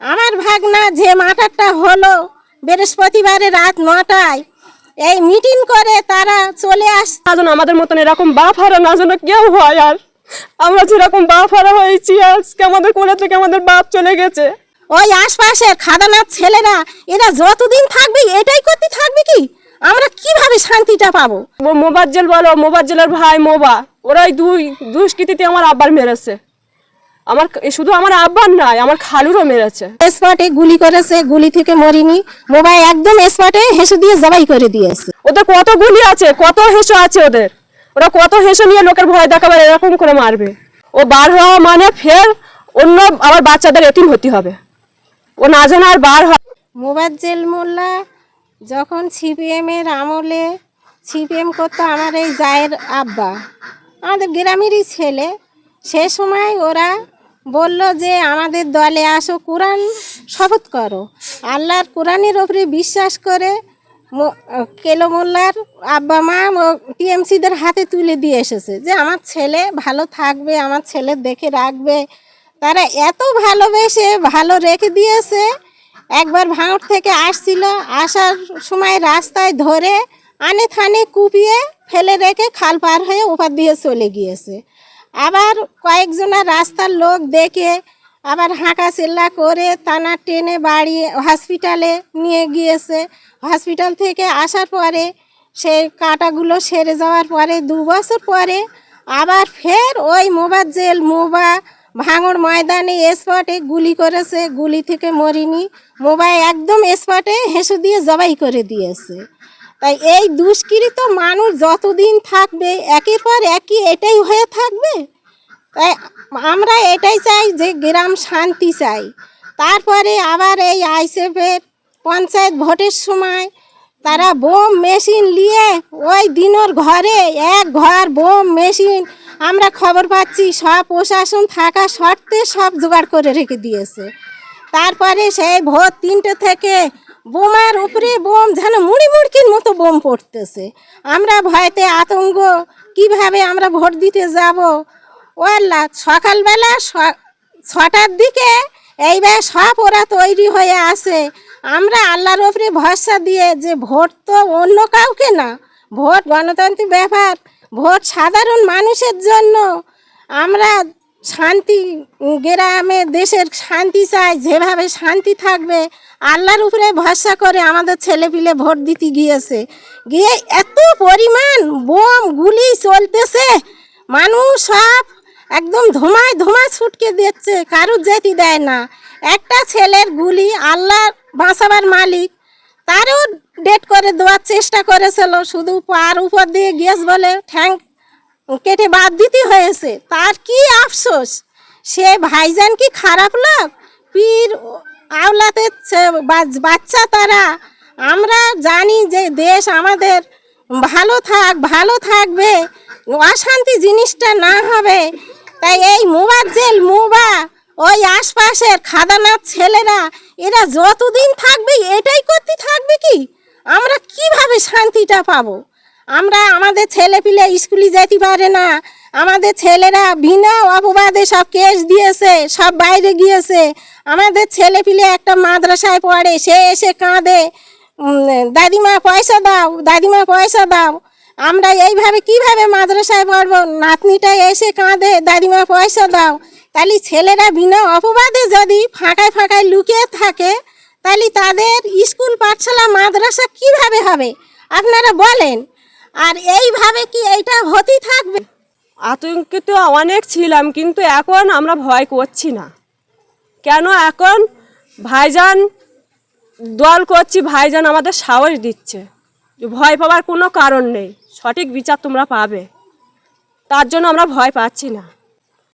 আমার ভাগনা যে মাটারটা হলো বৃহস্পতিবারে রাত নটায় এই মিটিং করে তারা চলে আস আমাদের মতন এরকম বাপ হারা না যেন কেউ হয় আর। আমরা যেরকম বাপ হারা হয়েছি আজকে আমাদের কোলে থেকে আমাদের বাপ চলে গেছে। ওই আশপাশের খাদানার ছেলেরা এরা যতদিন থাকবে এটাই করতে থাকবে কি? আমরা কীভাবে শান্তিটা পাবো? মোবাজ্জেল বলো মোবাজ্জেলের ভাই মোবা ওরাই দুই দুষ্কৃতিতে আমার আব্বার মেরেছে। আমার শুধু আমার আব্বার নাই আমার খালুরও মেরেছে। স্পটে গুলি করেছে গুলি থেকে মরিনি। মোবাইল একদম স্পটে হেসে দিয়ে জবাই করে দিয়েছে। ওদের কত গুলি আছে কত হেসো আছে ওদের। ওরা কত হেসো নিয়ে লোকের ভয় দেখাবে এরকম করে মারবে। ও বার হওয়া মানে ফের অন্য আবার বাচ্চাদের এতিম হতে হবে। ও না জানা আর বার হয় মোবাইল জেল মোল্লা যখন সিপিএমের আমলে সিপিএম করতো আমার এই জায়ের আব্বা। আমাদের গ্রামেরই ছেলে। সে সময় ওরা বলল যে, আমাদের দলে আসো, কোরআন শপথ করো। আল্লাহর কোরআনের ওপরে বিশ্বাস করে কেলো মোল্লার আব্বা মা টিএমসিদের হাতে তুলে দিয়ে এসেছে যে, আমার ছেলে ভালো থাকবে, আমার ছেলে দেখে রাখবে। তারা এত ভালোবেসে ভালো রেখে দিয়েছে। একবার ভাঙড় থেকে আসছিল, আসার সময় রাস্তায় ধরে আনে থানে কুপিয়ে ফেলে রেখে খাল পার হয়ে ওপার দিয়ে চলে গিয়েছে। আবার কয়েকজনের রাস্তার লোক দেখে আবার হাঁকা চিল্লা করে টানা টেনে বাড়ি হসপিটালে নিয়ে গিয়েছে। হসপিটাল থেকে আসার পরে সেই কাঁটাগুলো সেরে যাওয়ার পরে দু বছর পরে আবার ফের ওই মোবার জেল, মোবা ভাঙড় ময়দানে স্পটে গুলি করেছে। গুলি থেকে মরিনি, মোবাইল একদম স্পটে হেসে দিয়ে জবাই করে দিয়েছে। তাই এই দুষ্কৃত মানুষ যতদিন থাকবে, একের পর একই এটাই হয়ে থাকবে? তাই আমরা এটাই চাই যে গ্রাম শান্তি চাই। তারপরে আবার এই আইসেফের পঞ্চায়েত ভোটের সময় তারা বোম মেশিন নিয়ে ওই দিনর ঘরে এক ঘর বোম মেশিন আমরা খবর পাচ্ছি, সব প্রশাসন থাকা শর্তে সব জোগাড় করে রেখে দিয়েছে। তারপরে সেই ভোর তিনটে থেকে বোমার উপরে বোম, যেন মুড়ি মুড়কির মতো বোম পড়তেছে। আমরা ভয়তে আতঙ্ক, কীভাবে আমরা ভোট দিতে যাব? ওয়াল্লা, সকালবেলা ছটার দিকে এইবার সব ওরা তৈরি হয়ে আসে আমরা আল্লাহর ওপরে ভরসা দিয়ে যে ভোট তো অন্য কাউকে না, ভোট গণতান্ত্রিক ব্যাপার, ভোট সাধারণ মানুষের জন্য। আমরা শান্তি, গ্রামে, দেশের শান্তি চাই, যেভাবে শান্তি থাকবে, আল্লাহর উপরে ভরসা করে আমাদের ছেলেপিলে ভোট দিতে গিয়েছে। গিয়ে এত পরিমাণ বোম, গুলি চলতেছে, মানুষ সব একদম ধোঁয়ায় ধোঁয়া ছুটকে দিচ্ছে, কারুর যেতে দেয় না। একটা ছেলের গুলি আল্লাহ বাঁচাবার মালিক, তারও ডেট করে দেওয়ার চেষ্টা করেছিল, শুধু পার উপর দিয়ে গিয়েছ বলে ঠ্যাং কেটে বাদ দিতে হয়েছে। তার কি আফসোস? সে ভাইজান কি খারাপ লোক? পীর আওলাতে বাচ্চা তারা। আমরা জানি যে দেশ আমাদের ভালো থাক, ভালো থাকবে। অশান্তি জিনিসটা না হবে। তাই এই মোবাজ্জেল মোবা, ওই আশপাশের খাদানার ছেলেরা, এরা যতদিন থাকবে, এটাই করতে থাকবে কি? আমরা কীভাবে শান্তিটা পাবো? আমরা আমাদের ছেলে পিলে স্কুলে যেতে পারে না। আমাদের ছেলেরা বিনা অপবাদে সব কেস দিয়েছে, সব বাইরে গিয়েছে। আমাদের ছেলে পিলে একটা মাদ্রাসায় পড়ে, সে এসে কাঁদে। দাদিমা পয়সা দাও, দাদিমা পয়সা দাও। আমরা এইভাবে কীভাবে মাদ্রাসায় পড়ব? নাতনিটা এসে কাঁদে, দাদিমা পয়সা দাও। তাহলে ছেলেরা বিনা অপবাদে যদি ফাঁকায় ফাঁকায় লুকিয়ে থাকে, তাহলে তাদের স্কুল পাঠশালা মাদ্রাসা কীভাবে হবে? আপনারা বলেন। আর এইভাবে কি এইটা হতেই থাকবে? আতঙ্কিত অনেক ছিলাম, কিন্তু এখন আমরা ভয় করছি না। কেন এখন ভাইজান দল করছি, ভাইজান আমাদের সাহস দিচ্ছে। ভয় পাওয়ার কোনো কারণ নেই, সঠিক বিচার তোমরা পাবে। তার জন্য আমরা ভয় পাচ্ছি না।